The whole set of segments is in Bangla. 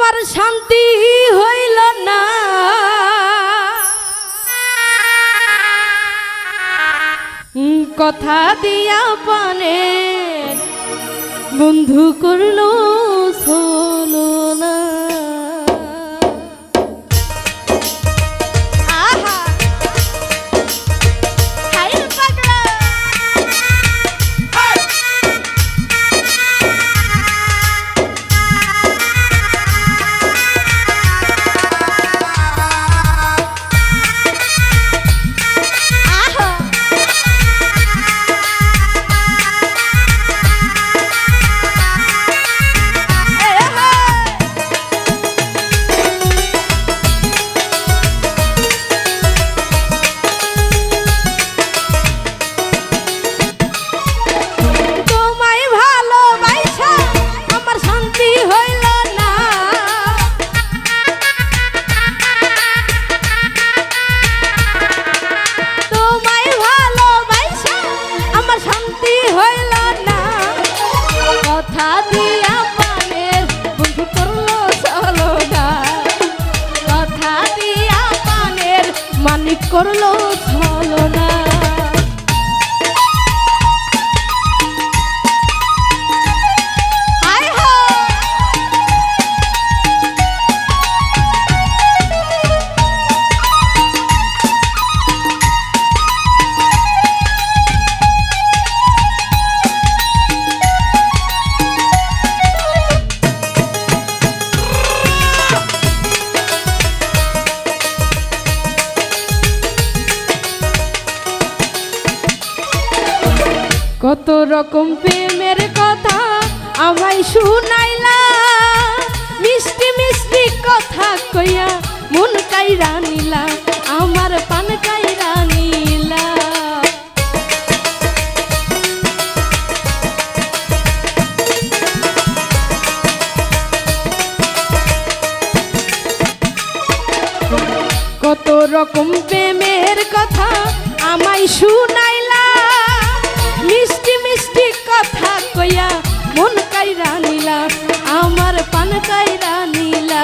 আমার শান্তি হইল না। কথা দিয়া পানে বন্ধু করল ভালো কত রকম প্রেমের কথা আমায় শুনাইলা। মিষ্টি মিষ্টি কথা কইয়া মন কাইরা নিলা, আমার পান কাইরা নিলা। কত রকম প্রেমের কথা আমায় শুনা পাইয়া মন কাইরা নিলা আমার পান কাইরা নিলা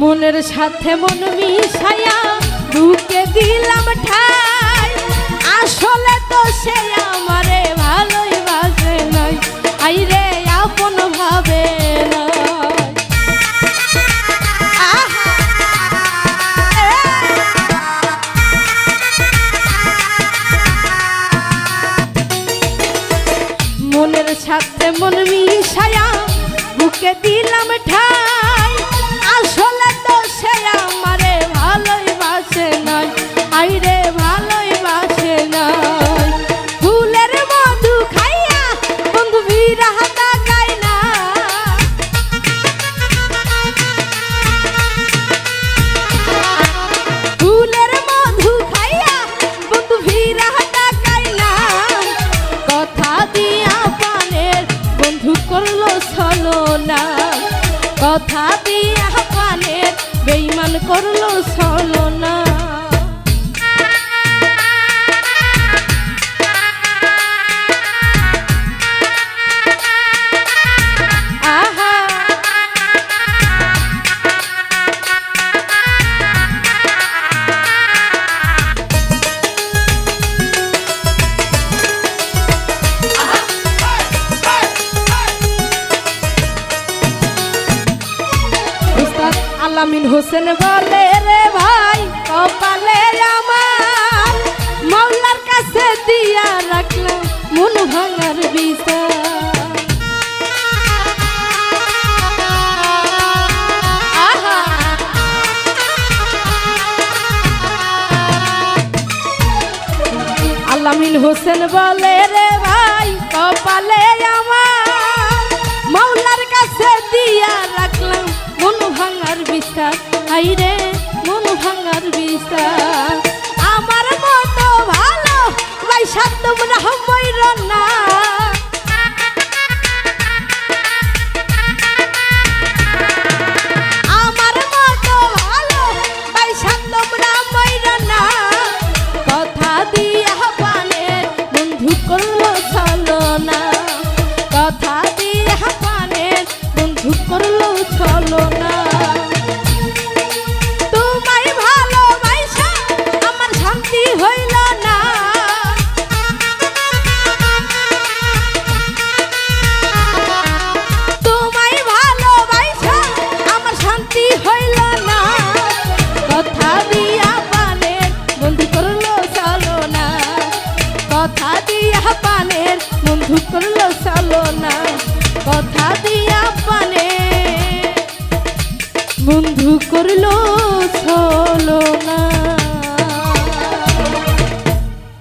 মনের সাথে মন মিশায়া বুকে দিলাম ঠাই। আসলে তো সে আমারে ভালোই বাসে নাই আইরে, আপন ভাবে মনের সাথে মন মিশায়া বুকে দিলাম ঠাই। হোসেন বলে রে ভাই, কপালে আমার মাওলার কাছে দিয়া রাখলাম মন ভাঙার বিচার। আলামিন হোসেন বলে রে ভাই, কপালে আমার মাওলার কাছে দিয়া 족가를